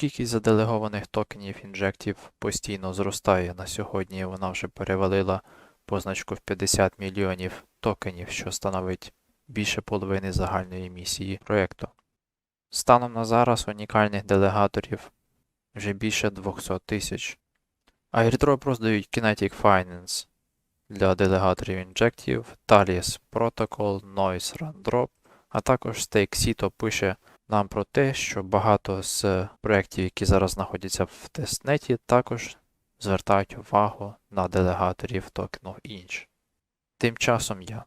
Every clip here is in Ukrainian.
Кількість заделегованих токенів інжектів постійно зростає. На сьогодні вона вже перевалила позначку в 50 мільйонів токенів, що становить більше половини загальної емісії проєкту. Станом на зараз унікальних делегаторів вже більше 200 тисяч. Airdrop роздають Kinetic Finance для делегаторів інжектів, Talius Protocol, Noise Run а також StakeSito пише нам про те, що багато з проєктів, які зараз знаходяться в тестнеті, також звертають увагу на делегаторів токену інч. Тим часом я.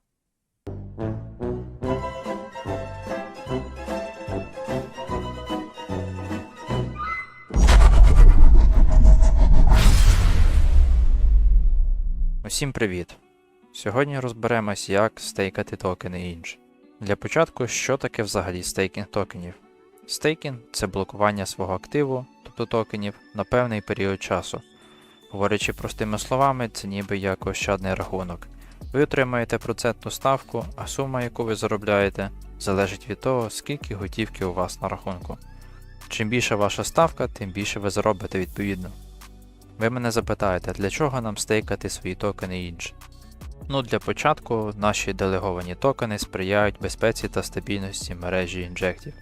Усім привіт! Сьогодні розберемось, як стейкати токени інч. Для початку, що таке взагалі стейкінг токенів? Стейкінг це блокування свого активу, тобто токенів, на певний період часу. Говорячи простими словами, це ніби як ощадний рахунок. Ви отримаєте процентну ставку, а сума, яку ви заробляєте, залежить від того, скільки готівки у вас на рахунку. Чим більша ваша ставка, тим більше ви заробите відповідно. Ви мене запитаєте, для чого нам стейкати свої токени інж? Ну, для початку наші делеговані токени сприяють безпеці та стабільності мережі інжектів.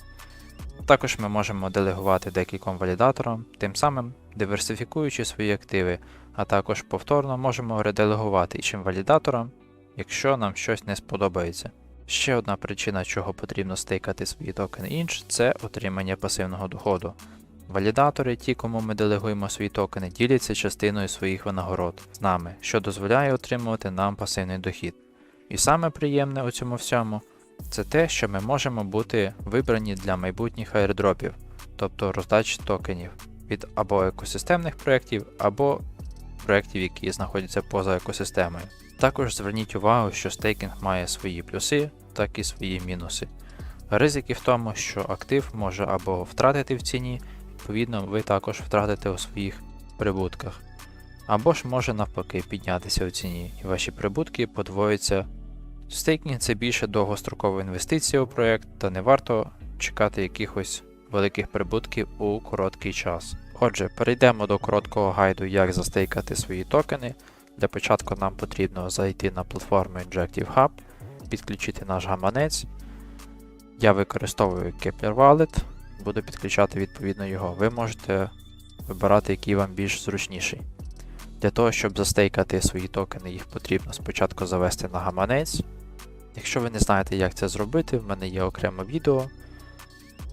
Також ми можемо делегувати декільком валідаторам, тим самим диверсифікуючи свої активи, а також повторно можемо ределегувати іншим валідаторам, якщо нам щось не сподобається. Ще одна причина, чого потрібно стейкати свої токени інш, це отримання пасивного доходу. Валідатори, ті, кому ми делегуємо свої токени, діляться частиною своїх винагород з нами, що дозволяє отримувати нам пасивний дохід. І саме приємне у цьому всьому це те, що ми можемо бути вибрані для майбутніх аірдропів, тобто роздачі токенів від або екосистемних проєктів, або проєктів, які знаходяться поза екосистемою. Також зверніть увагу, що стейкінг має свої плюси, так і свої мінуси. Ризики в тому, що актив може або втратити в ціні, відповідно, ви також втратите у своїх прибутках. Або ж може навпаки піднятися у ціні, і ваші прибутки подвоються. Стейкінг це більше довгострокова інвестиція у проєкт, та не варто чекати якихось великих прибутків у короткий час. Отже, перейдемо до короткого гайду, як застейкати свої токени. Для початку нам потрібно зайти на платформу Injective Hub, підключити наш гаманець. Я використовую Kepler Wallet, буду підключати відповідно його. Ви можете вибирати, який вам більш зручніший. Для того, щоб застейкати свої токени, їх потрібно спочатку завести на гаманець. Якщо ви не знаєте, як це зробити, в мене є окреме відео.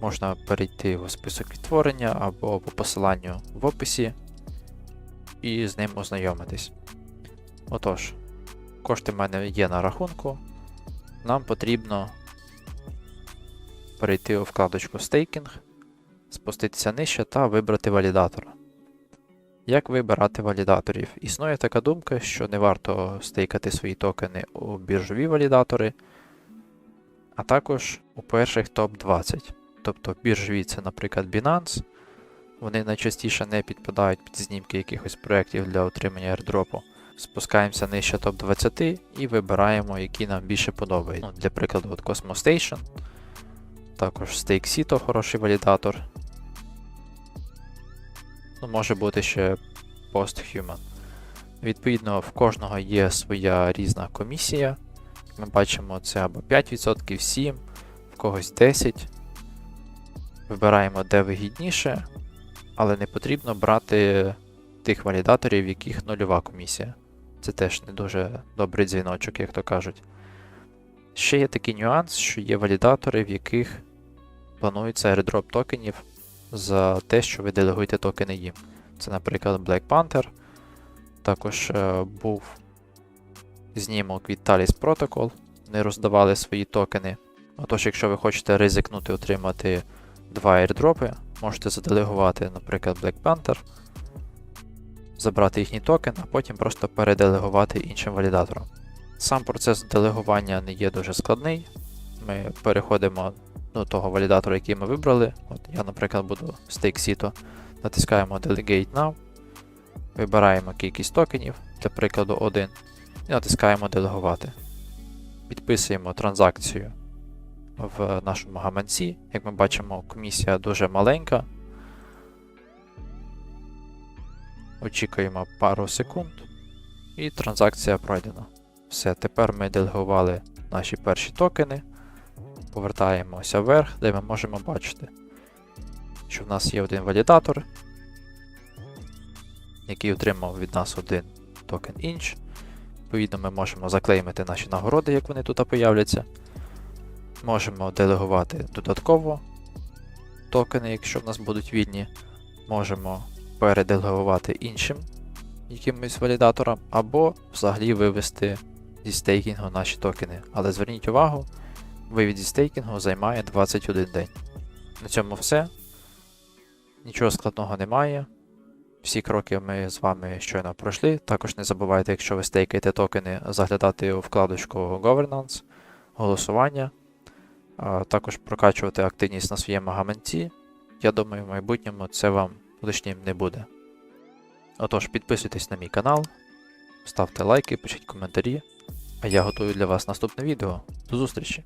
Можна перейти у список відтворення або по посиланню в описі і з ним ознайомитись. Отож, кошти в мене є на рахунку. Нам потрібно перейти у вкладочку Стейкінг, спуститися нижче та вибрати валідатора. Як вибирати валідаторів? Існує така думка, що не варто стейкати свої токени у біржові валідатори, а також у перших топ-20. Тобто біржові це, наприклад, Binance. Вони найчастіше не підпадають під знімки якихось проєктів для отримання airdropу. Спускаємося нижче топ-20 і вибираємо, які нам більше подобається. Ну, Для прикладу, от Cosmo Station, також StakeSito хороший валідатор. Ну, може бути ще PostHuman. Відповідно, в кожного є своя різна комісія. Ми бачимо, це або 5%, 7%, в когось 10%. Вибираємо, де вигідніше, але не потрібно брати тих валідаторів, в яких нульова комісія. Це теж не дуже добрий дзвіночок, як то кажуть. Ще є такий нюанс, що є валідатори, в яких планується airdrop токенів за те, що ви делегуєте токени їм. Це, наприклад, Black Panther. Також е, був знімок від Talis Protocol. Вони роздавали свої токени. Отож, якщо ви хочете ризикнути отримати два airdropи, можете заделегувати, наприклад, Black Panther, забрати їхній токен, а потім просто переделегувати іншим валідаторам. Сам процес делегування не є дуже складний. Ми переходимо до того валідатора, який ми вибрали. От Я, наприклад, буду StakeSito. Натискаємо Delegate Now, вибираємо кількість токенів, для прикладу 1, і натискаємо Делегувати. Підписуємо транзакцію в нашому гаманці. Як ми бачимо, комісія дуже маленька. Очікуємо пару секунд, і транзакція пройдена. Все, тепер ми делегували наші перші токени. Повертаємося вверх, де ми можемо бачити, що в нас є один валідатор, який отримав від нас один токен інч. Відповідно, ми можемо заклеймити наші нагороди, як вони тут появляться. Можемо делегувати додатково токени, якщо в нас будуть вільні. Можемо переделегувати іншим якимось валідаторам, або взагалі вивести зі стейкінгу наші токени. Але зверніть увагу, вивід стейкінгу займає 21 день. На цьому все. Нічого складного немає. Всі кроки ми з вами щойно пройшли. Також не забувайте, якщо ви стейкаєте токени, заглядати у вкладочку Governance, голосування, також прокачувати активність на своєму гаманці. Я думаю, в майбутньому це вам лишнім не буде. Отож, підписуйтесь на мій канал, ставте лайки, пишіть коментарі, а я готую для вас наступне відео. До зустрічі!